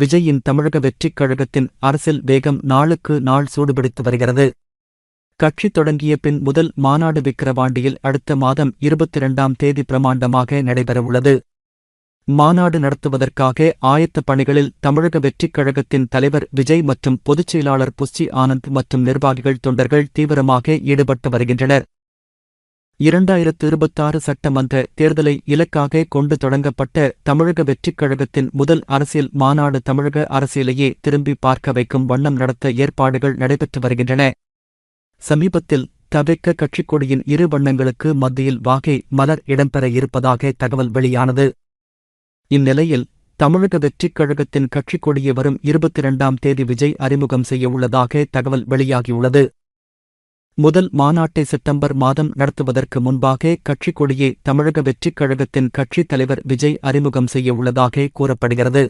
விஜயின் தமிழக வெற்றிக் கழகத்தின் அரசியல் வேகம் நாளுக்கு நாள் சூடுபிடித்து வருகிறது. கட்சி தொடங்கிய பின் முதல் மாநாடு விக்கிரவாண்டியில் அடுத்த மாதம் இருபத்தி இரண்டாம் தேதி பிரமாண்டமாக நடைபெறவுள்ளது. மாநாடு நடத்துவதற்காக ஆயத்த பணிகளில் தமிழக வெற்றிக் கழகத்தின் தலைவர் விஜய் மற்றும் பொதுச் செயலாளர் ஆனந்த் மற்றும் நிர்வாகிகள் தொண்டர்கள் தீவிரமாக ஈடுபட்டு வருகின்றனர். இரண்டாயிரத்து இருபத்தாறு சட்டமன்ற தேர்தலை இலக்காக கொண்டு தொடங்கப்பட்ட தமிழக வெற்றிக் கழகத்தின் முதல் அரசியல் மாநாடு தமிழக அரசியலையே திரும்பி பார்க்க வைக்கும் வண்ணம் நடத்த ஏற்பாடுகள் நடைபெற்று வருகின்றன. சமீபத்தில் தவிக்க கட்சிக் கொடியின் இரு வண்ணங்களுக்கு மத்தியில் வாகை மலர் இடம்பெற இருப்பதாக தகவல் வெளியானது. இந்நிலையில் தமிழக வெற்றிக் கழகத்தின் கட்சிக் கொடியை வரும் இருபத்தி இரண்டாம் தேதி விஜய் அறிமுகம் செய்யவுள்ளதாக தகவல் வெளியாகியுள்ளது. முதல் மாநாட்டை செப்டம்பர் மாதம் நடத்துவதற்கு முன்பாக கட்சிக் கொடியை தமிழக வெற்றிக் கழகத்தின் கட்சித் தலைவர் விஜய் அறிமுகம் செய்யவுள்ளதாக கூறப்படுகிறது.